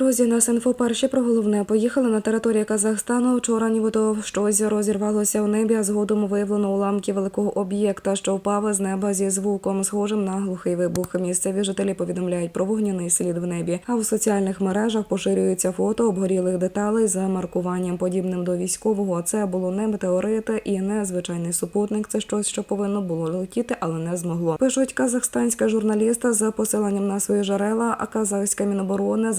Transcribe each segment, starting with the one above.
Друзі, нас інфо перші про головне поїхали на територію Казахстану. Вчора нібито щось розірвалося в небі, а згодом виявлено уламки великого об'єкта, що впав з неба зі звуком, схожим на глухий вибух. Місцеві жителі повідомляють про вогняний слід в небі. А в соціальних мережах поширюються фото обгорілих деталей за маркуванням, подібним до військового. Це було не метеорит і не звичайний супутник. Це щось, що повинно було летіти, але не змогло. Пишуть казахстанська журналіста за посиланням на свої джерела, а казахська міноборони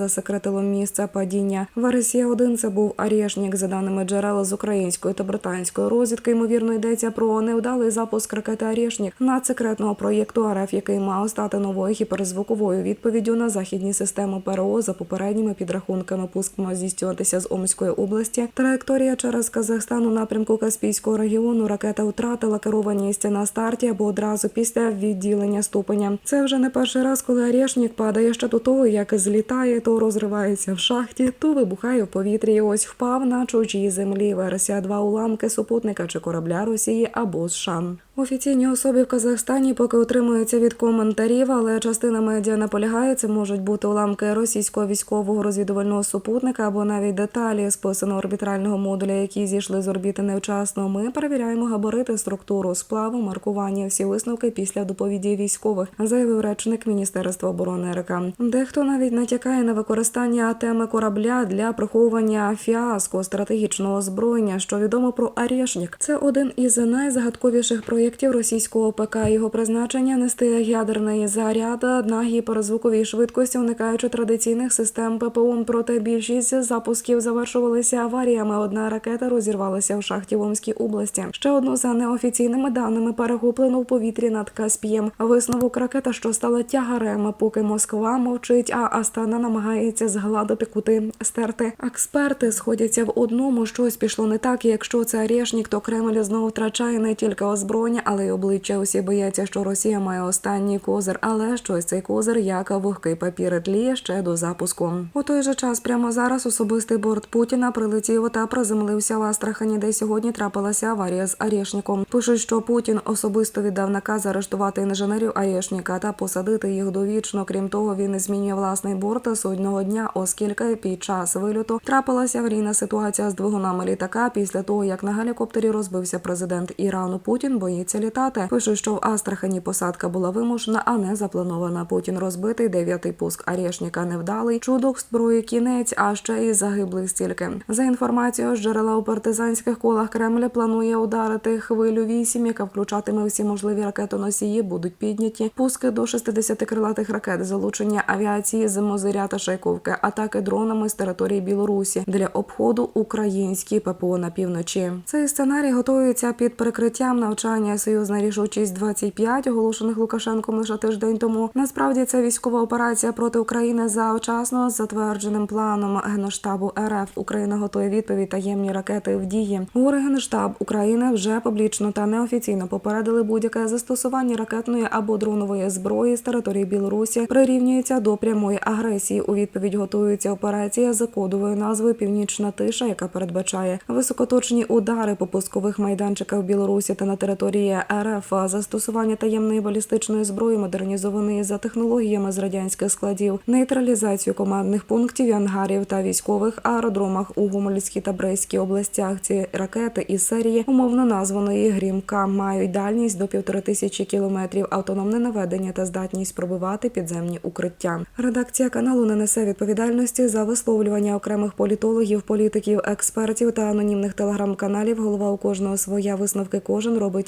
засекретило місце падіння. Версія 1 це був Арєшнік. За даними джерел з української та британської розвідки, ймовірно йдеться про невдалий запуск ракети Арєшнік надсекретного проєкту РФ, який мав стати новою гіперзвуковою відповіддю на західні системи ПРО за попередніми підрахунками. Пуск мав здійснюватися з Омської області. Траєкторія через Казахстан у напрямку Каспійського регіону. Ракета втратила керованість на старті або одразу після відділення ступеня. Це вже не перший раз, коли Арєшнік падає ще до того, як злітає, то розривається в шахті, то вибухає в повітрі. І Ось впав на чужій землі. Версія два уламки супутника чи корабля Росії або США. Офіційні особи в Казахстані поки утримуються від коментарів, але частина медіа наполягає, це можуть бути уламки російського військового розвідувального супутника або навіть деталі списаного орбітального модуля, які зійшли з орбіти невчасно. Ми перевіряємо габарити, структуру сплаву, маркування, всі висновки після доповіді військових, заявив речник Міністерства оборони РК. Дехто навіть натякає на використання теми корабля для приховування фіаско стратегічного озброєння, що відомо про Арєшнік. Це один із найзагадковіших проєктів російського ПК. Його призначення нести ядерний заряд на гіперзвуковій швидкості, уникаючи традиційних систем ППО. Проте більшість запусків завершувалися аваріями. Одна ракета розірвалася в шахті в Омській області. Ще одну за неофіційними даними перехоплено в повітрі над Каспієм. Висновок ракета, що стала тягарем, поки Москва мовчить, а Астана намагається згладити кути стерти. Експерти сходяться в одному, щось пішло не так. Якщо це Арешнік, то Кремль знову втрачає не тільки озброєння, але й обличчя. Усі бояться, що Росія має останній козир, але щось цей козир як вогкий папір тліє ще до запуску. У той же час, прямо зараз, особистий борт Путіна прилетів та приземлився в Астрахані, де сьогодні трапилася аварія з Арешніком. Пишуть, що Путін особисто віддав наказ арештувати інженерів Арешніка та посадити їх довічно. Крім того, він змінює власний борт судного дня, оскільки під час вильоту трапилася аварійна ситуація з двигунами літака. Після того як на гелікоптері розбився президент Ірану, Путін боїться літати. Пишуть, що в Астрахані посадка була вимушена, а не запланована. Путін розбитий. Дев'ятий пуск Арешніка невдалий. Чудок зброї кінець, а ще й загиблих стільки. За інформацією з джерела у партизанських колах Кремля планує ударити хвилю 8, яка включатиме всі можливі ракетоносії. Будуть підняті пуски до 60 крилатих ракет, залучення авіації з Мозиря та Шайковки, атаки дронами з території Білорусі для обходу українські ППО на півночі. Цей сценарій готується під прикриттям навчання союзна рішучість 25 оголошених Лукашенком лише тиждень тому. Насправді це військова операція проти України за вчасно затвердженим планом генштабу РФ. Україна готує відповідь таємні ракети в дії. Говорить генштаб України вже публічно та неофіційно попередили будь-яке застосування ракетної або дронової зброї з території Білорусі прирівнюється до прямої агресії. У відповідь готується операція за кодовою назвою Північна тиша, яка передбачає високоточні удари по пускових майданчиках Білорусі та на території РФ, застосування таємної балістичної зброї, модернізованої за технологіями з радянських складів, нейтралізацію командних пунктів, і ангарів та військових аеродромах у Гомельській та Брейській областях. Ці ракети із серії умовно названої Грімка мають дальність до півтори тисячі кілометрів, автономне наведення та здатність пробивати підземні укриття. Редакція каналу не несе відповідальності за висловлювання окремих політологів, політиків, експертів та анонімних телеграм-каналів. Голова у кожного своя висновки кожен робить